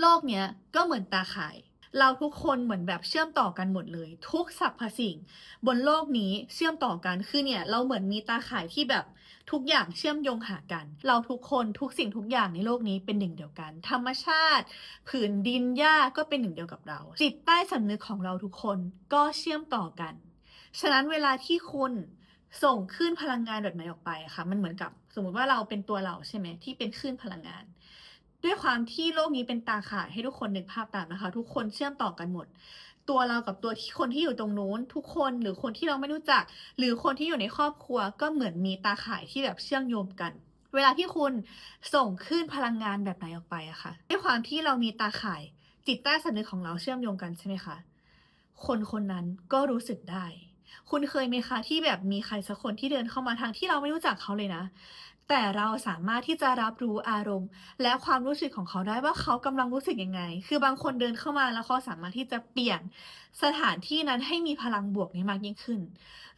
โลกเนี้ยก็เหมือนตาข่าย เราทุกคนเหมือนแบบเชื่อมต่อกันหมดเลย ทุกสรรพสิ่ง บนโลกนี้เชื่อมต่อกันคือเนี่ยเราเหมือนมีตาข่ายที่แบบทุกอย่างเชื่อมโยงหากัน เราทุกคนทุกสิ่งทุกอย่างในโลกนี้เป็นหนึ่งเดียวกัน ธรรมชาติ ผืนดินหญ้าก็เป็นหนึ่งเดียวกับเรา จิตใต้สำนึกของเราทุกคนก็เชื่อมต่อกัน ฉะนั้นเวลาที่คุณส่งคลื่นพลังงานแบบไหนออกไปค่ะ มันเหมือนกับสมมุติว่าเราเป็นตัวเราใช่ไหมที่เป็นคลื่นพลังงาน ด้วยความที่โลกนี้เป็นตาข่ายให้ทุกคนนึกภาพตามนะคะ ทุกคนเชื่อมต่อกันหมด ตัวเรากับตัวที่คนที่อยู่ตรงนู้น ทุกคนหรือคนที่เราไม่รู้จัก หรือคนที่อยู่ในครอบครัวก็เหมือนมีตาข่ายที่แบบเชื่อมโยงกัน เวลาที่คุณส่งคลื่นพลังงานแบบไหนออกไปอะค่ะด้วยความที่เรามีตาข่ายจิตใต้สำนึกของเราเชื่อมโยงกันใช่ไหมคะคนคนนั้นก็รู้สึกได้ คุณเคยไหมคะที่แบบมีใครสักคนที่เดินเข้ามาทางที่เราไม่รู้จักเขาเลยนะ แต่เราสามารถที่จะรับรู้อารมณ์ และความรู้สึกของเขาได้ว่าเขากำลังรู้สึกยังไง คือบางคนเดินเข้ามาแล้วเขาสามารถที่จะเปลี่ยนสถานที่นั้นให้มีพลังบวกนี้มากยิ่งขึ้น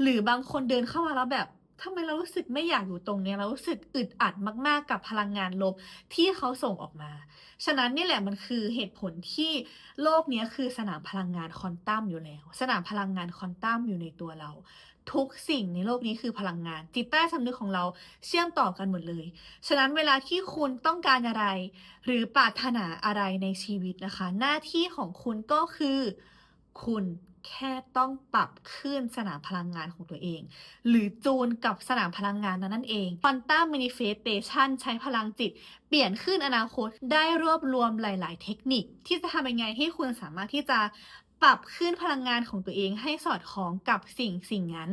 หรือบางคนเดินเข้ามาแล้วแบบ ทำไมเรารู้สึกไม่อยากอยู่ตรงเนี้ยเรารู้สึกอึดอัดมาก ๆ กับพลังงานลบที่เขาส่งออกมา ฉะนั้นนี่แหละมันคือเหตุผลที่โลกนี้คือสนามพลังงานควอนตัมอยู่แล้ว สนามพลังงานควอนตัมอยู่ในตัวเรา ทุกสิ่งในโลกนี้คือพลังงาน จิตใต้สำนึกของเราเชื่อมต่อกันหมดเลย ฉะนั้นเวลาที่คุณต้องการอะไร หรือปรารถนาอะไรในชีวิตนะคะ หน้าที่ของคุณก็คือ คุณ แค่ต้องปรับขึ้นสนามพลังงานของตัวเอง หรือจูนกับสนามพลังงานนั้นนั่นเองควอนตัม manifestation ใช้พลังจิต เปลี่ยนขึ้นอนาคตได้รวบรวมหลาย ๆ เทคนิค ที่จะทำยังไงให้คุณสามารถที่จะปรับขึ้นพลังงานของตัวเองให้สอดคล้องกับสิ่งสิ่งนั้น